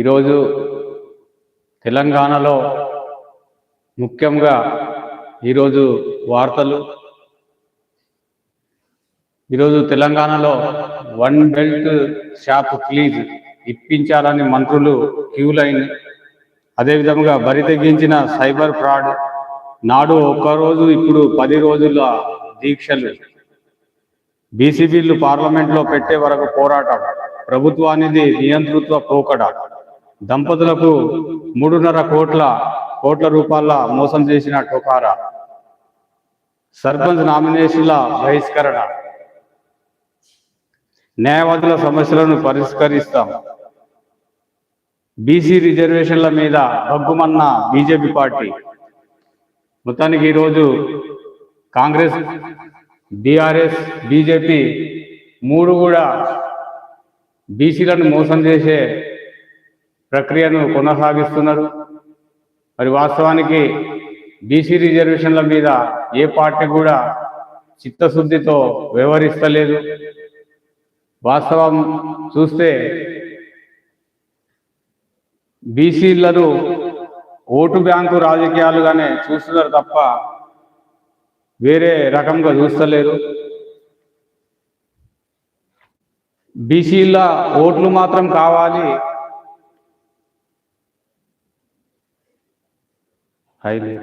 ఈరోజు తెలంగాణలో ముఖ్యంగా ఈరోజు వార్తలు. ఈరోజు తెలంగాణలో వన్ బెల్ట్ షాప్ ప్లీజ్ ఇప్పించాలని మంత్రులు క్యూ లైన్ అదేవిధంగా బరి తెగించిన సైబర్ ఫ్రాడ్ నాడు ఒక్కరోజు ఇప్పుడు పది రోజుల దీక్షలు. బీసీ బిల్లు పార్లమెంట్లో పెట్టే వరకు పోరాటం. ప్రభుత్వానిది నియంతృత్వ పోకడ. దంపతులకు మూడున్నర కోట్ల కోట్ల రూపాయల మోసం చేసిన టోకారా. సర్పంచ్ నామినేషన్ల బహిష్కరణ. న్యాయవాదుల సమస్యలను పరిష్కరిస్తాం. బీసీ రిజర్వేషన్ల మీద భగ్గుమన్న బీజేపీ పార్టీ. మొత్తానికి ఈరోజు కాంగ్రెస్ బీఆర్ఎస్ బీజేపీ మూడు కూడా బీసీలను మోసం చేసే ప్రక్రియను కొనసాగిస్తున్నారు. మరి వాస్తవానికి బీసీ రిజర్వేషన్ల మీద ఏ పార్టీ కూడా చిత్తశుద్ధితో వ్యవహరిస్తలేదు. వాస్తవం చూస్తే బీసీలను ఓటు బ్యాంకు రాజకీయాలుగానే చూస్తున్నారు తప్ప వేరే రకంగా చూస్తలేరు బీసీల ఓట్లు మాత్రం కావాలి highly